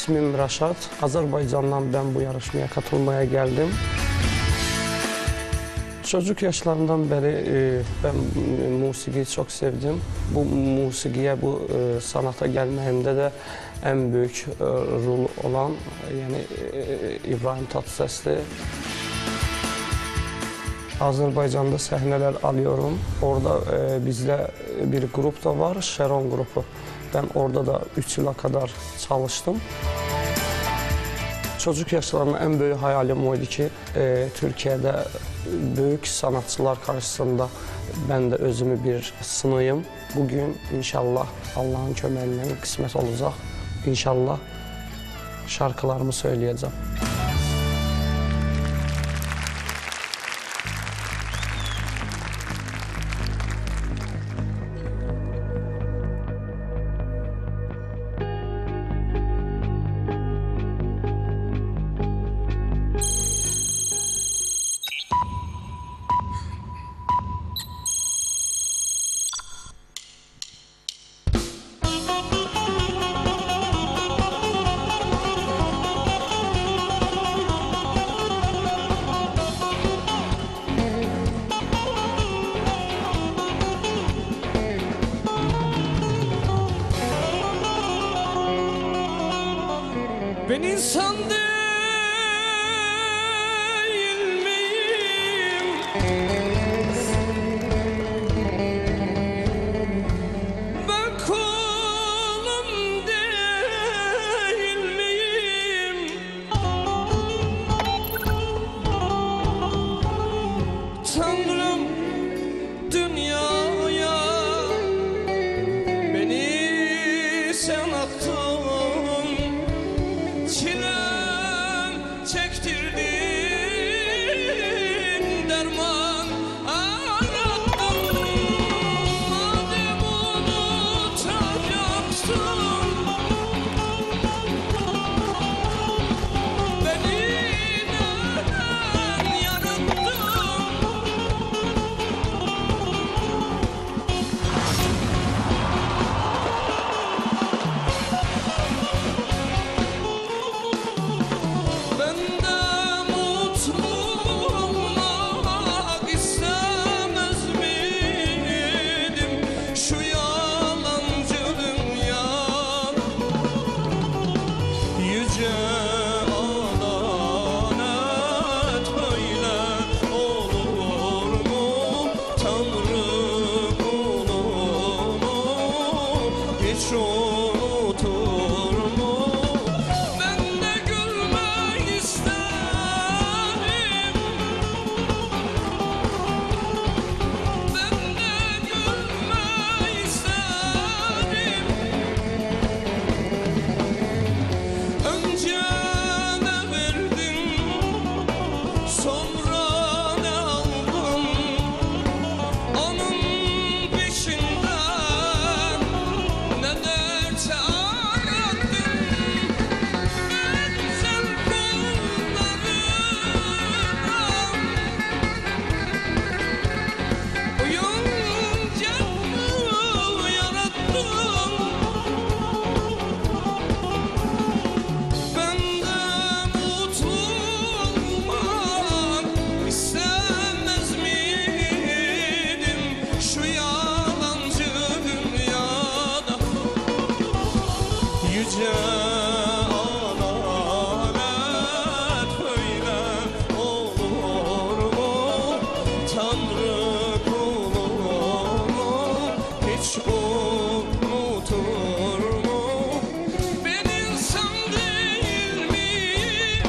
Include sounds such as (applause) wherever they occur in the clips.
İsmim Raşat. Azerbaycan'dan ben bu yarışmaya katılmaya geldim. Çocuk yaşlarından beri e, ben e, musiqiyi çok sevdim. Bu musiqiye, bu e, sanata gelməyimdə də en büyük rol olan yani İbrahim Tatlıses'ti. Azerbaycan'da sahneler alıyorum. Orada e, bizde bir grup da var, Şeron grubu. Ben orada da 3 yıla kadar çalıştım. Çocuk yaşlarımda en büyük hayalim oydu ki e, Türkiye'de büyük sanatçılar karşısında ben de özümü bir sınayım. Bugün inşallah Allah'ın kömeliyle kısmet olacak. İnşallah şarkılarımı söyleyeceğim. Ben Değiştirdi. Hiç unutur mu? Ben insan değil miyim?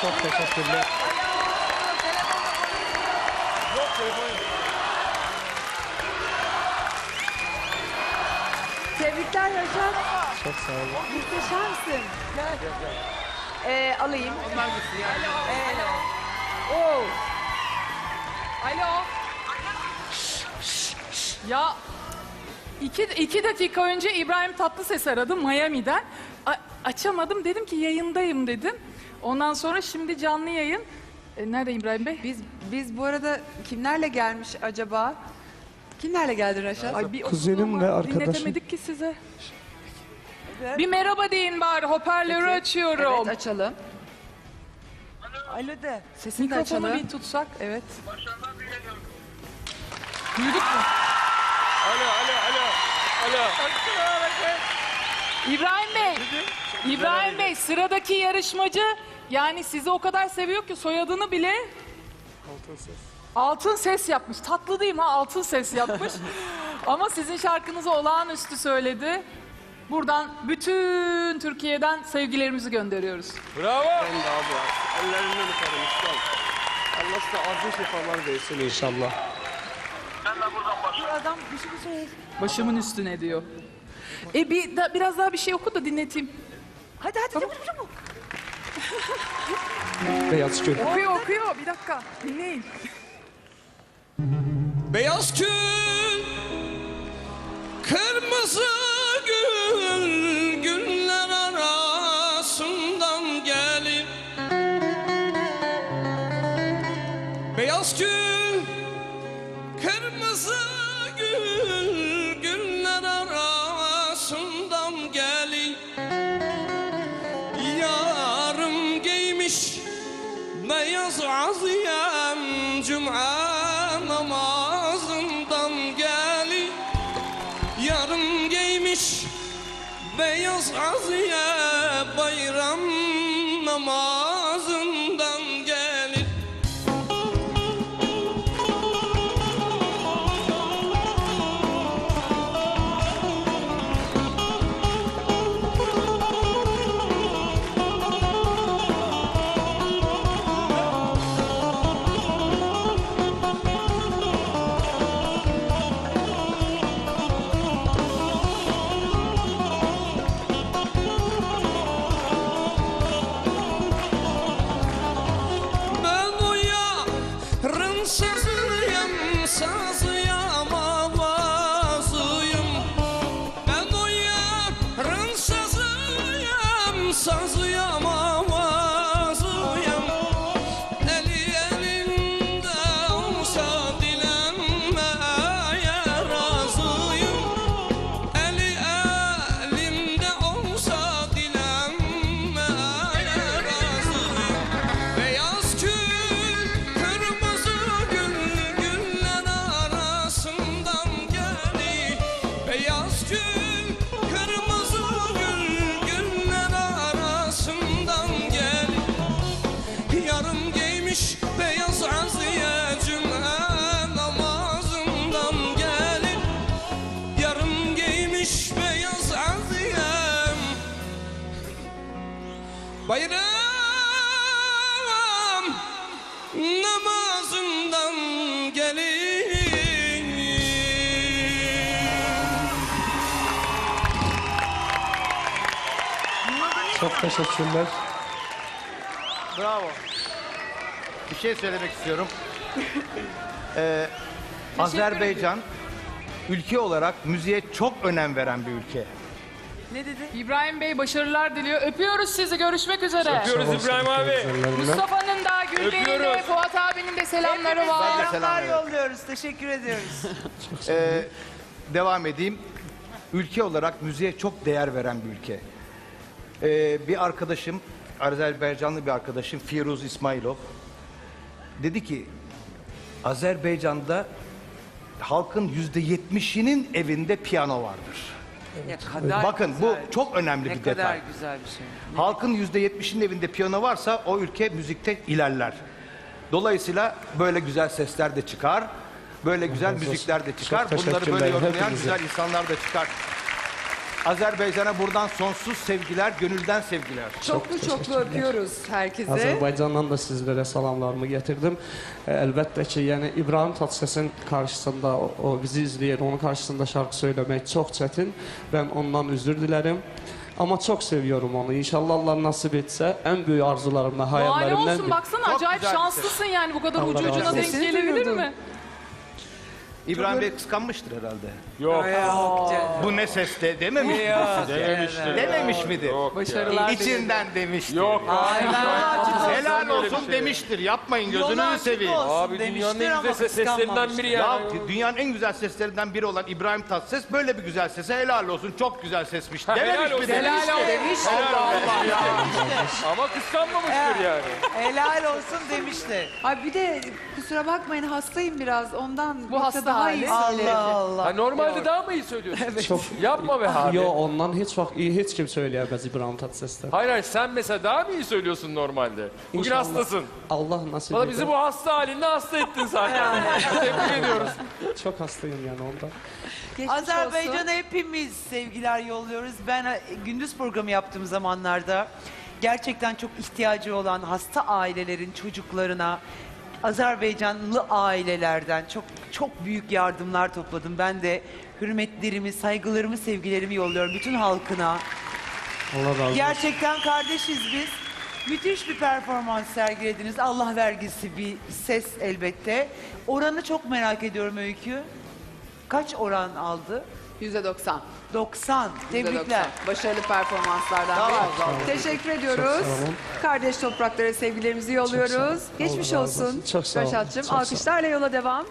Çok teşekkürler. Tebrikler Yaşar. Çok sağ olun. Muhteşemsin. Ee, alayım. Ee, Oo. Alo. Ya iki, iki dakika önce İbrahim Tatlıses aradı Miami'den. A- açamadım dedim ki yayındayım dedim. Ondan sonra şimdi canlı yayın. E, nerede İbrahim Bey? Biz biz bu arada kimlerle gelmiş acaba? Kimlerle geldin Reşat? Ay bir Kuzenim ve arkadaşım. Dinletemedik ki size. Evet. Bir merhaba deyin bari hoparlörü açıyorum. Evet açalım. Alo de. Sesini de Mikrofonu açalım. bir tutsak. Evet. Duyduk mu? Alo alo alo. Alo. İbrahim Bey. İbrahim Bey sıradaki yarışmacı yani sizi o kadar seviyor ki soyadını bile Altın ses. altın ses yapmış. Tatlı değil mi? ha? Altın ses yapmış. (laughs) Ama sizin şarkınızı olağanüstü söyledi. Buradan bütün Türkiye'den sevgilerimizi gönderiyoruz. Bravo. Ben de abi. Ellerinden öperim ustam. Allah size acil şifalar versin inşallah. Bu adam bir şey söyle. Başımın üstüne diyor. E bir da, biraz daha bir şey oku da dinleteyim. Hadi hadi çabuk çabuk. (laughs) Beyaz gül. Okuyor okuyor bir dakika dinleyin. Beyaz gül, kırmızı beyaz sazıyım, sazıyım Bayram namazından gelir Çok teşekkürler. Bravo. Bir şey söylemek istiyorum. (laughs) Ee, Azerbaycan ülke olarak müziğe çok önem veren bir ülke. Ne dedi? İbrahim Bey başarılar diliyor. Öpüyoruz sizi. Görüşmek üzere. Öpüyoruz İbrahim abi. Mustafa'nın da Gül Bey'in de Öpüyoruz. Fuat abinin de selamları Hepimiz var. selam selamlar yolluyoruz. Teşekkür ediyoruz. (laughs) Ee, devam edeyim. Ülke olarak müziğe çok değer veren bir ülke. Ee, bir arkadaşım, Azerbaycanlı bir arkadaşım Firuz İsmailov dedi ki Azerbaycan'da halkın yüzde yetmişinin evinde piyano vardır. Ne kadar Bakın bu güzel. çok önemli ne bir kadar detay. güzel bir şey. Halkın yüzde yetmişinin evinde piyano varsa o ülke müzikte ilerler. Dolayısıyla böyle güzel sesler de çıkar. Böyle güzel müzikler de çıkar. Bunları böyle yorumlayan güzel insanlar da çıkar. Azerbaycan'a buradan sonsuz sevgiler, gönülden sevgiler. Çoklu çoklu öpüyoruz herkese. Azərbaycandan da sizlərə salamlarımı gətirdim. E, Əlbəttə ki, yəni İbrahim Tatlıses'in karşısında o, o bizi izləyir, onun karşısında şarkı söyləmək çox çətin. Ben ondan üzür dilərim. Ama çok seviyorum onu. İnşallah Allah nasip etse en büyük arzularımdan, Vay hayallerimden olsun bir. baksana Çok acayip güzel bir şanslısın yani bu kadar Allah ucu razı ucuna olsun. denk Sesini gelebilir duyurdum. mi? İbrahim Bey kıskanmıştır herhalde. Yok. Yok canım. Bu ne ses de dememiş mi? Dememiştir. Dememiş midir? Yok. Başarılar dilerim. İçinden demiştir. Yok. Helal öyle bir olsun şey. demiştir. Yapmayın Yolu gözünü açık seveyim. Abi dünyanın demiştir en güzel ses- seslerinden biri Ya ya. dünyanın en güzel seslerinden biri olan İbrahim Tatlıses böyle bir güzel sese helal olsun. Çok güzel sesmiş. Ha, Dememiş helal mi? olsun. Helal olsun. Demiş. Helal olsun. Ama kıskanmamıştır yani. Helal olsun demişti. Ay bir de kusura bakmayın hastayım biraz ondan. Bu Yoksa hasta daha Allah. Allah. Ha, normalde daha mı iyi söylüyorsun? Çok Yapma be abi. Yo ondan heç vaxt iyi heç kim söyləyəməz İbrahim Tatlıses'ten. Hayır hayır sen mesela daha mı iyi söylüyorsun normalde? Bugün İnşallah. hastasın. Allah nasip Valla bizi bu hasta halinde hasta ettin zaten. (laughs) Tebrik ediyoruz. Çok hastayım yani ondan. Geçmiş olsun. Azerbaycan'a hepimiz sevgiler yolluyoruz. Ben e, gündüz programı yaptığım zamanlarda gerçekten çok ihtiyacı olan hasta ailelerin çocuklarına Azerbaycanlı ailelerden çok çok büyük yardımlar topladım. Ben de hürmetlerimi, saygılarımı, sevgilerimi yolluyorum bütün halkına. Allah razı olsun. Gerçekten kardeşiz biz. Müthiş bir performans sergilediniz. Allah vergisi bir ses elbette. Oranı çok merak ediyorum Öykü. Kaç oran aldı? %90. 90. Tebrikler. %90. Başarılı performanslardan ol, biri. ol. Teşekkür ediyoruz. Çok sağ olun. Kardeş topraklara sevgilerimizi yolluyoruz. Geçmiş olsun. olsun. Çok sağ olun. Reşat'cığım Çok sağ olun. alkışlarla yola devam.